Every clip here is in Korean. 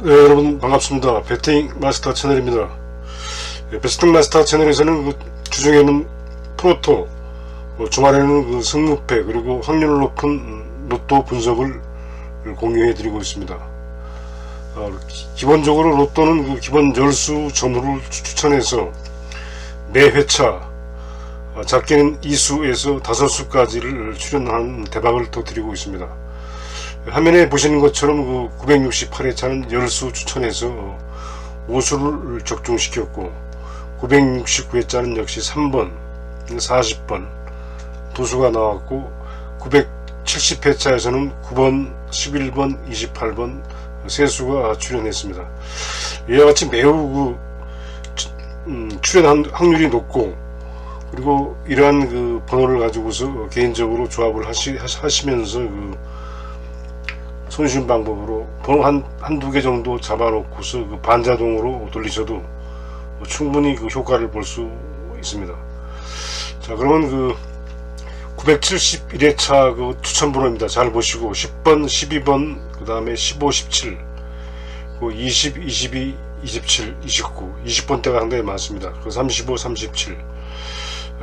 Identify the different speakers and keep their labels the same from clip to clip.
Speaker 1: 네, 여러분 반갑습니다. 배팅 마스터 채널입니다. 네, 배팅 마스터 채널에서는 그 주중에는 프로토, 어, 주말에는 그 승무패 그리고 확률 높은 음, 로또 분석을 공유해 드리고 있습니다. 어, 기- 기본적으로 로또는 그 기본 열수 추- 추천해서 매 회차 어, 작게는 2수에서 5수까지를 출연한 대박을 터뜨리고 있습니다. 화면에 보시는 것처럼 그 968회 차는 열수 추천해서 5수를 적중시켰고 969회 차는 역시 3번, 40번 두 수가 나왔고 970회 차에서는 9번, 11번, 28번 세 수가 출연했습니다. 이와 같이 매우 그 주- 음, 출연 확률이 높고 그리고 이러한 그 번호를 가지고서 개인적으로 조합을 하시, 하시면서 그 손쉬운 방법으로 번호 한, 한두 개 정도 잡아놓고서 그 반자동으로 돌리셔도 뭐 충분히 그 효과를 볼 수 있습니다. 자, 그러면 그 971회차 그 추천 번호입니다. 잘 보시고 10번, 12번, 그 다음에 15, 17, 그 20, 22, 27, 29, 20번대가 상당히 많습니다. 그 35, 37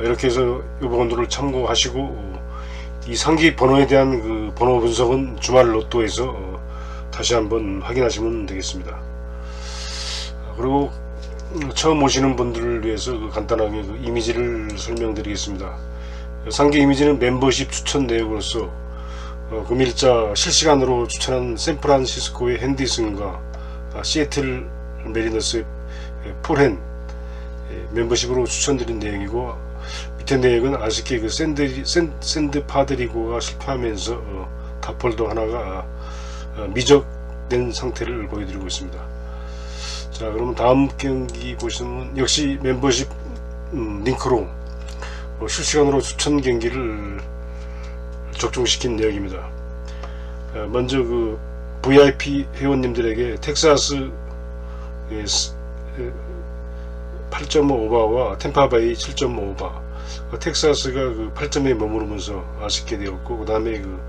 Speaker 1: 이렇게 해서 이 번호를 참고하시고 이 상기 번호에 대한 그 번호 분석은 주말 로또에서 어, 다시 한번 확인하시면 되겠습니다. 아, 그리고 음, 처음 오시는 분들을 위해서 그 간단하게 그 이미지를 설명드리겠습니다. 상기 이미지는 멤버십 추천 내역으로서 어, 금일자 실시간으로 추천한 샌프란시스코의 핸디슨과 아, 시애틀 메리너스의 폴헨 예, 멤버십으로 추천드린 내용이고 밑에 내역은 아쉽게 그 샌드, 샌, 샌드 파드리고가 실패하면서 어, 타폴도 하나가 어, 미적된 상태를 보여드리고 있습니다. 자 그러면 다음 경기 보시면 역시 멤버십 음, 링크로 어, 실시간으로 추천 경기를 적중시킨 내용입니다. 어, 먼저 그 VIP 회원님들에게 텍사스 8.5 오바와 템파바이 7.5 오바 그 텍사스가 그 8점에 머무르면서 아쉽게 되었고 그 다음에 그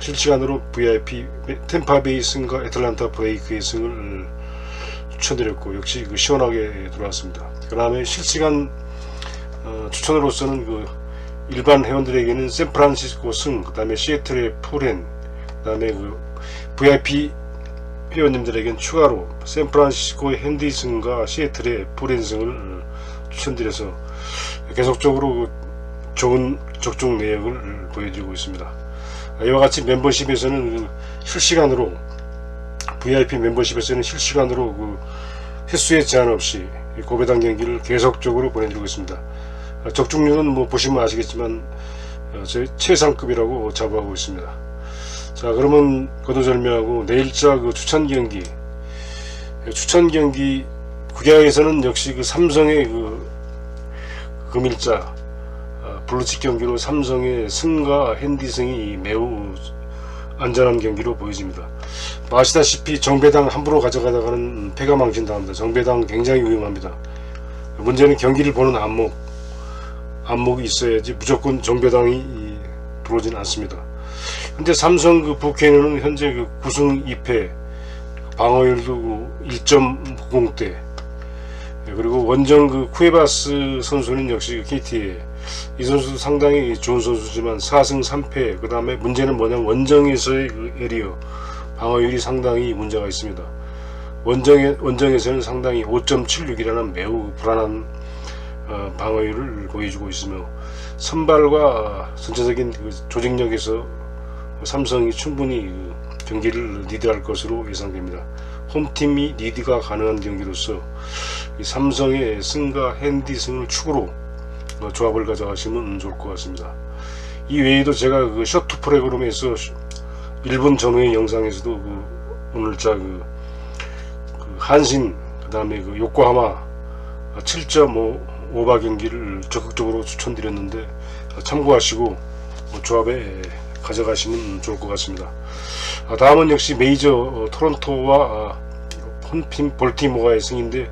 Speaker 1: 실시간으로 VIP 템파베이 승과 애틀란타 브레이크의 승을 추천드렸고 역시 그 시원하게 들어왔습니다. 그 다음에 실시간 어, 추천으로서는 그 일반 회원들에게는 샌프란시스코 승, 그 다음에 시애틀의 푸렌, 그 다음에 그 VIP 회원님들에겐 추가로 샌프란시스코의 핸디슨과 시애틀의 푸렌승을 추천드려서 계속적으로 그 좋은 적중 내역을 보여드리고 있습니다. 이와 같이 멤버십에서는 그 실시간으로 VIP 멤버십에서는 실시간으로 그 횟수에 제한 없이 이 고배당 경기를 계속적으로 보내드리고 있습니다. 적중률은 뭐 보시면 아시겠지만 어, 저희 최상급이라고 자부하고 있습니다. 자 그러면 거두절미하고 내일자 그 추천 경기 추천 경기 구경에서는 역시 그 삼성의 그 금일자 어, 블루칩 경기로 삼성의 승과 핸디승이 매우 안전한 경기로 보여집니다. 뭐 아시다시피 정배당 함부로 가져가다가는 패가 망신당합니다. 정배당 굉장히 위험합니다. 문제는 경기를 보는 안목, 안목이 있어야지 무조건 정배당이 이, 들어오지는 않습니다. 현재 삼성 그 부캐는 현재 그 9승 2패, 방어율도 그 1.90대, 그리고 원정 그 쿠에바스 선수는 역시 그 KT에. 이 선수도 상당히 좋은 선수지만 4승 3패. 그 다음에 문제는 뭐냐면 원정에서의 그 에리어. 방어율이 상당히 문제가 있습니다. 원정에, 원정에서는 상당히 5.76이라는 매우 불안한 어, 방어율을 보여주고 있으며 선발과 전체적인 그 조직력에서 삼성이 충분히 그 경기를 리드할 것으로 예상됩니다 홈팀이 리드가 가능한 경기로서 이 삼성의 승과 핸디 승을 축으로 어, 조합을 가져가시면 좋을 것 같습니다. 이 외에도 제가 그 셔트 프로그램에서 1분 전후의 영상에서도 그 오늘자 그, 그 한신 그 다음에 그 요코하마 7.5 오바 경기를 적극적으로 추천드렸는데 어, 참고하시고 어, 조합에 가져가시면 좋을 것 같습니다. 아, 다음은 역시 메이저 어, 토론토와 아, 홈팀 볼티모어의 승인데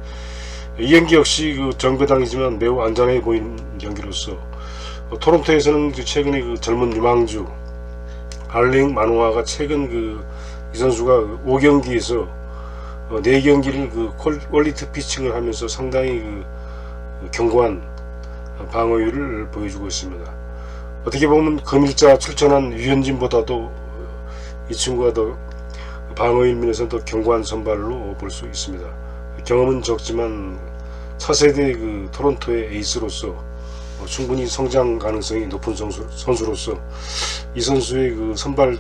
Speaker 1: 이 경기 역시 그 정배당이지만 매우 안전해 보이는 경기로서 어, 토론토에서는 그 최근에 그 젊은 유망주 알링 마누아가 최근 그 이 선수가 5경기에서 어, 네 경기를 그 퀄- 퀄리티 피칭을 하면서 상당히 그 견고한 방어율을 보여주고 있습니다. 어떻게 보면 금일자 출전한 유현진보다도 이 친구가 더 방어율 면에서 더 견고한 선발로 볼 수 있습니다. 경험은 적지만 차세대 그 토론토의 에이스로서 어, 충분히 성장 가능성이 높은 선수, 선수 로서 이 선수의 그 선발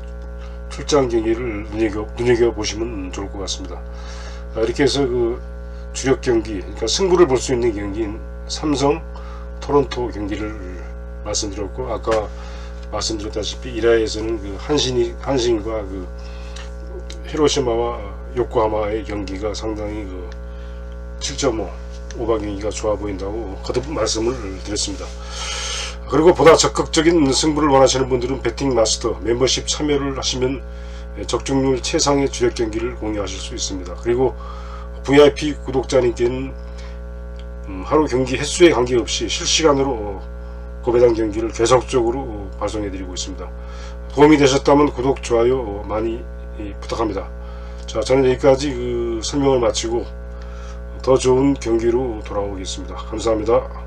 Speaker 1: 출장 경기를 눈여겨, 눈여겨 보시면 좋을 것 같습니다. 아, 이렇게 해서 그 주력 경기, 그러니까 승부를 볼 수 있는 경기인 삼성 토론토 경기를 말씀드렸고 아까 말씀드렸다시피 1화에서는 그 한신이 한신과 그 히로시마와 요코하마의 경기가 상당히 그 7.5 오바 경기가 좋아 보인다고 거듭 말씀을 드렸습니다. 그리고 보다 적극적인 승부를 원하시는 분들은 배팅 마스터 멤버십 참여를 하시면 적중률 최상의 주력 경기를 공유하실 수 있습니다. 그리고 VIP 구독자님께는 음, 하루 경기 횟수에 관계없이 실시간으로 어, 고배당 경기를 계속적으로 어, 발송해드리고 있습니다. 도움이 되셨다면 구독, 좋아요 어, 많이 예, 부탁합니다. 자, 저는 여기까지 그 설명을 마치고 더 좋은 경기로 돌아오겠습니다. 감사합니다.